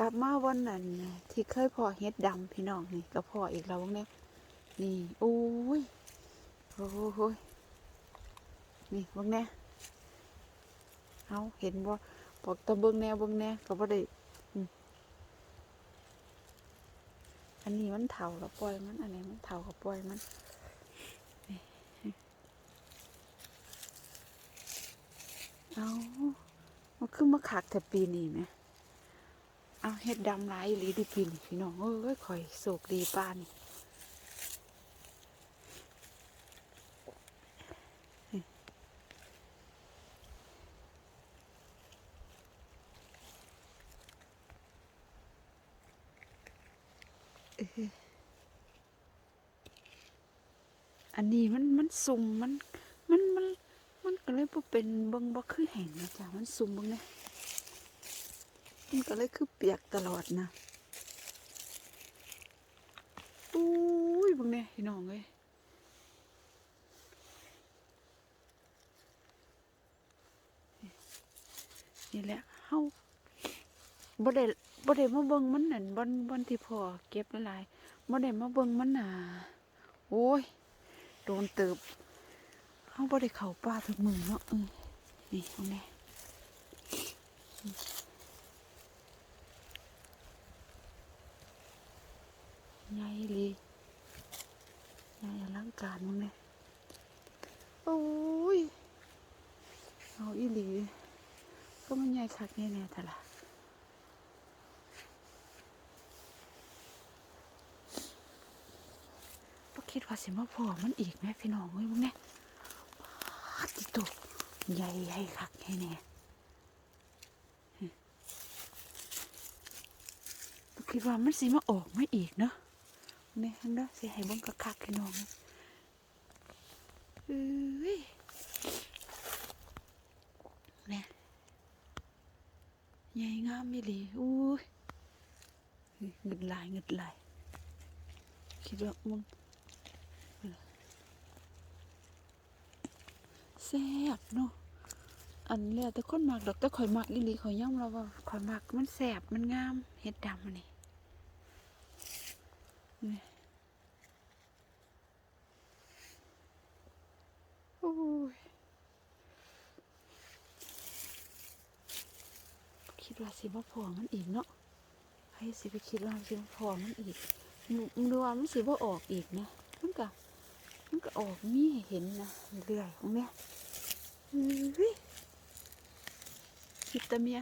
กลับมาวันนั้นที่เคยพอเฮ็ดดำพี่น้องนี่ก็พออีกแล้วเนี่ยนี่โอ้ยโอ้ยนี่บิ่งแน่เอาเห็นบ่บอกตะเบิ่งแน่เบิ่งแน่ก็บ่ได้อันนี้มันเฒ่าแล้วปล่อยมันอันนี้มันเฒ่าก็ปล่อยมันเอามันคือมาขักแต่ปีนี้ไหม เอาเฮ็ดดำหลายหลีไดีปีนี่พี่น้องเอ้ยข่อยโศกดีป้านี่อันนี้มันมันสุ่มมันมันมันมันก็เลยบ่เป็นเบิ่งบ่คือแห้งนะจ๊ะมันสุ่มเบิ่งเนี่ย มันก็เลยคือเปียกตลอดนะอุ้ยบังเนี่ยพี่น้องเอ้ยนี่แหละเฮาบ่ได้บ่ได้มาเบิ่งมันนั่นบ่นบ่นที่พ่อเก็บหลายๆบ่ได้มาเบิ่งมันน่ะโอ้ยโดนเติบเฮาบ่ได้เข้าป่าทุกมือเนาะเออนี่เบังเนี่ ใหญ่เลยใหญ่อลังการมึงเนี่ยโอ้ยเอาอีหลีก็มันใหญ่คักแน่ๆแต่ละบ่คิดว่าสิมาพอมันอีกไหมพี่น้องเอ้ยมึงเนี่ยปาดติโตใหญ่ใหญ่คักแน่ๆบ่คิดว่ามันสิมาออกไมาอีกเนาะ นี่เห็นเด้อสิให้เบิ่งคักๆพี่น้องเอ้ยเนี่ยใหญ่งามอีหลีอุ้ยเงิดลายเงิดลายคิดว่ามึงแซ่บเนาะอันแล้วแต่คนมักดอกแต่ข่อยมักอีหลีข่อยย่อมแล้วว่าข่อยมักมันแซ่บมันงามเฮ็ดดำอัน นี่นี่โอ้ยคิดว่าสิบ่พอมันอีกเนาะให้สิไปคิดว่าสิบ่พอมันอีกมึงมึงดูว่ามันสิบ่ออกอีกนะมันก็มันก็ออกมีให้เห็นนะเรื่อยของแม่เฮ้ยคิดแตะเมีย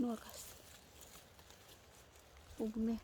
นวดก็อุ้มแม่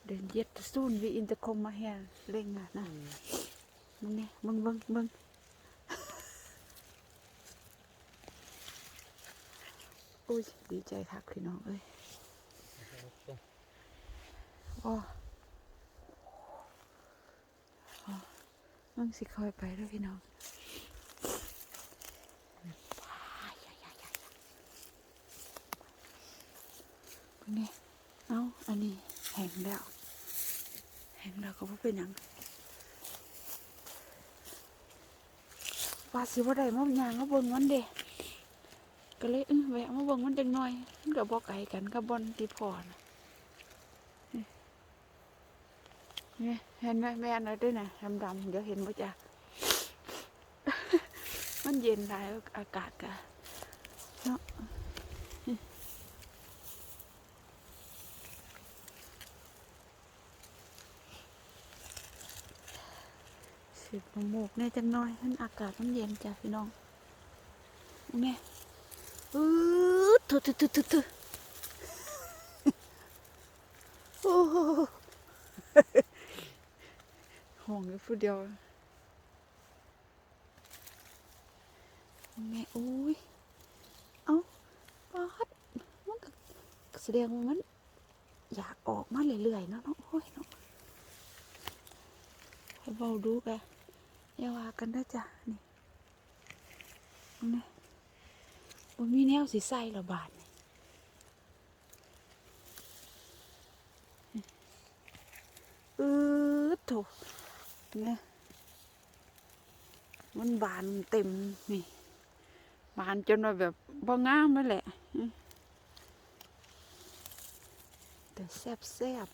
เดินเย็ดซูนวีอินตะคมมาแฮนเล่งอะนะ มึงเนี่ยมึงเบิ้งเบิ้งโอ้ยดีใจคักพี่น้องเอ้ยว้าว้ามึงสิคอยไปแล้วพี่น้องว้ายยายยายมึงเนี่ยเอาอันนี้แห้งแล้ว แห้งแล้วก็บ่เป็นหยังว่าสิบ่ได้มาหยางมาเบิ่งมันเด้ก็เลยเออแวะมาเบิ่งมันจังหน่อยมันก็บ่ไกลกันกับบอนที่พ่อนะนี่นี่เห็นไหมแม่นเอาด้วยนะดำๆเดี๋ยวเห็นบ่จ้ะมันเย็นหลายอากาศกะเนาะ สิบหมูกเนี่ยจังน้อยมันอากาศมันเย็นจ้ะพี่น้องเนี่ยอือทุทุทุทุทุโอ้ห่วงอยู่ผู้เดียวแม่อุ้ยเอาปัดมันก็แสดงว่ามัน อยากออกมาเรื่อยๆเนาะเนาะโอ้ยเนาะให้เบาดูกะ อย่าว่ากันนะจ๊ะนี่นี่บ่มีแนวสิใส่ละบาทนี่อือโถเนี่มันบานเต็มนี่บานจนว่าแบบบ่งามนั่นแหละแต่แซ่บแซ่บ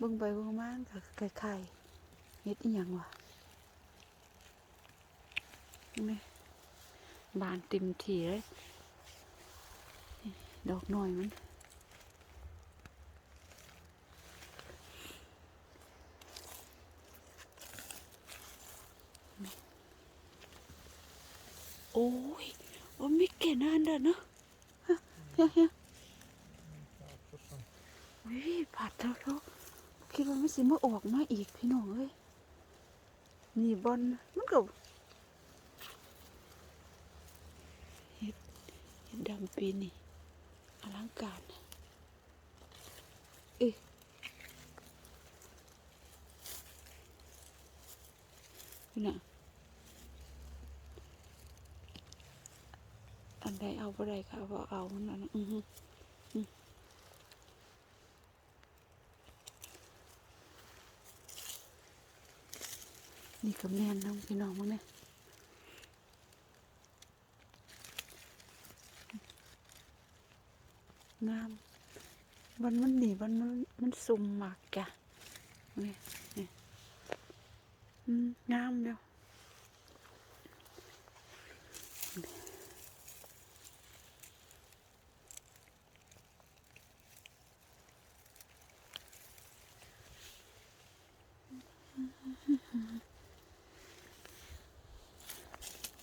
บิ่งไปบิ่งมาก็คล้ายๆ เฮ็ดอีหยังวะนี่บานเต็มทีเลยนี่ดอกน้อยมันโอ้ยว่าไม่เก่นอันเด้อเนาะฮะเฮียเฮียวิผัดเถอะเขาคิดว่าไม่สิมาออกมาอีกพี่น้องเอ้ย นี่บอลมันก็เฮ็ดเฮ็ดดำปีนี่อลังการเอ้ยนี่นะอันใดเอาบ่ได้ค่ะบ่เอานั่นอือฮึอืม นี่ก็แม่นน้องพี่น้องมึงเนี่ยงามวันมันหนีวันมันมันซุ่มหมากจ้ะนี่นี่อืมงามเดียว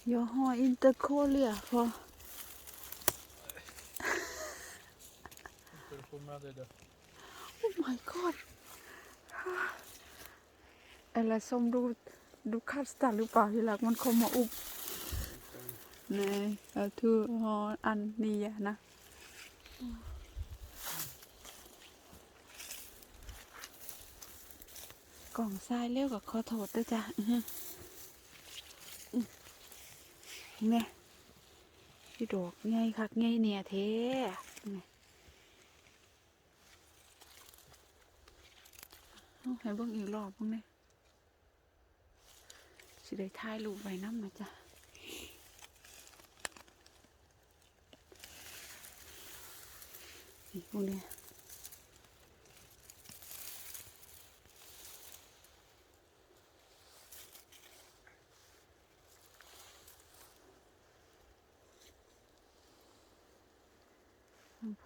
Jag har inte kolja på. Ska du få med dig det? Oh my god. Eller som du, du kastar หรือเปล่าทีหลังมัน kommer upp. Nej, jag tror har an nya na. กล่องทรายเร็วกับขอโทษด้วยจ้ะอื้อหืออื้อ เนี่ยพี่ดอกไงคักไงเนี่ยเท่ให้เบิ่งอีกรอบเบิ่งเนี่ยสิได้ถ่ายรูปไว้น้ำนะจ๊ะนี่พวกเนี้ย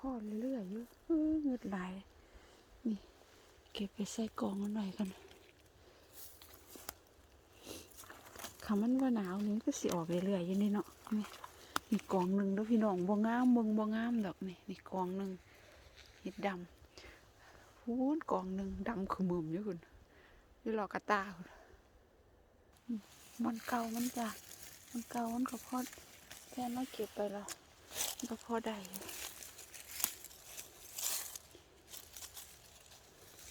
พ่อเรื่อยๆอยู่เออเงืดไหลายนี่เก็บไปใส่กล่องมันหน่อยกันคำมันว่าหนาวนี่ก็สิออกเรื่อยๆอยู่นี่เนาะนี่นี่กล่องหนึ่งแล้วพี่น้องบ่งามบิ่งบ่งามดอกนี่นี่กล่องหนึ่งเห็ดดำพูนกล่องหนึ่งดำขมึมอยู่คุณนี่หรอกระตาคุณมันเก่ามันจ้ะมันเก่ามันก็พอแค่มาเก็บไปแล้วก็พอได้อยู่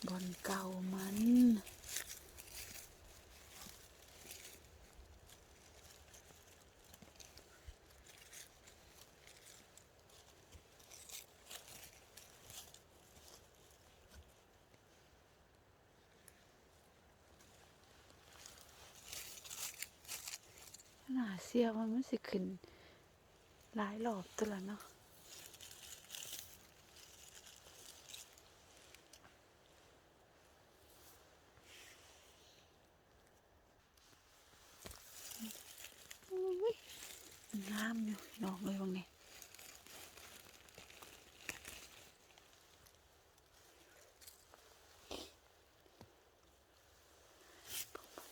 บอนเก่ามันหนาเสียมันมันสิขึ้นหลายรอบตัวละเนาะ อุ๊ยง นอน้องเลยบางนี่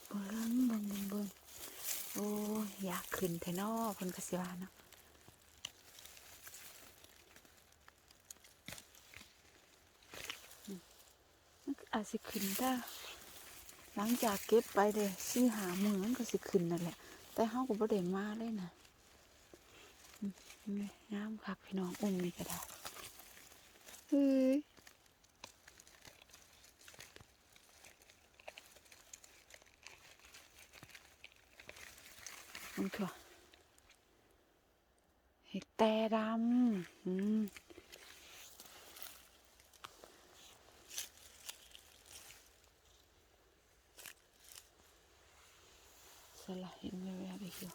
เบิ่งเบิ่งเบิ่งเบิ่งโอ้ยอยากขึ้นแท้นอเพิ่นกสิวาเนาะอาจสิขึ้นได้หลังจากเก็บไปเด้สิหาหมือนก็สิขึ้นนั่นแหละ แต่เฮาก็บ่ได้มาเลยนะ งามคักพี่น้องอุ้มนี่ก็ได้เฮ้ยมันคือเห็ดแต่ดำอืมสละเห็นแววๆอีกอยู่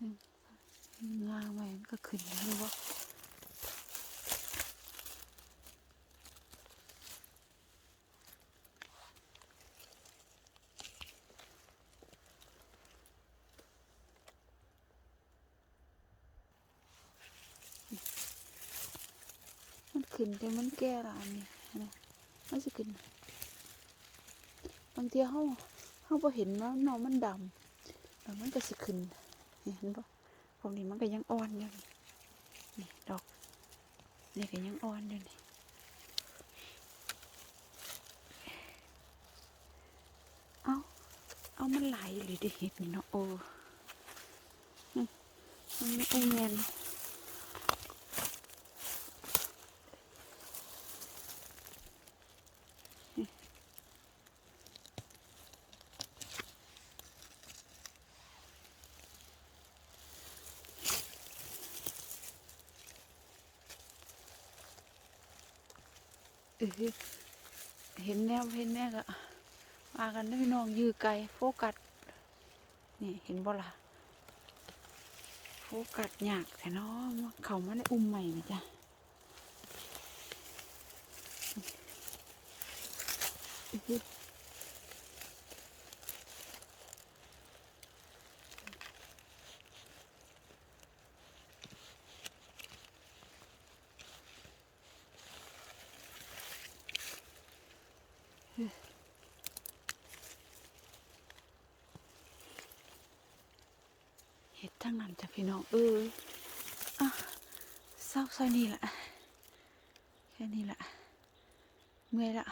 อองไว้มันก็ขึ้นเลยวะมันขึ้นแต่มันแก่ละอันนี้นะมันจะขึ้นบางทีเขาเขาพอเห็นว่าน้องมันดำแล้วมันก็สิขึ้น นี่เห็นปะพวกนี้มันก็ยังอ่อนอยู่นี่นี่ดอกนี่ก็ยังอ่อนอยู่นี่เอาเอามันไหลหรือได้เห็ดนี่เนาะโอ้มันไม่เอแมน เห็นแนวเห็นแนวก็มากันได้พี่น้องยือไกลโฟกัสนี่เห็นบ่ล่ะโฟกัสยากแต่เนาะเขามาได้อุ้มใหม่นะจ๊ะอือามจ้ะพี่น้องเออะเศร้าซอยนี่แหละแค่นี้แหละเมื่อยละ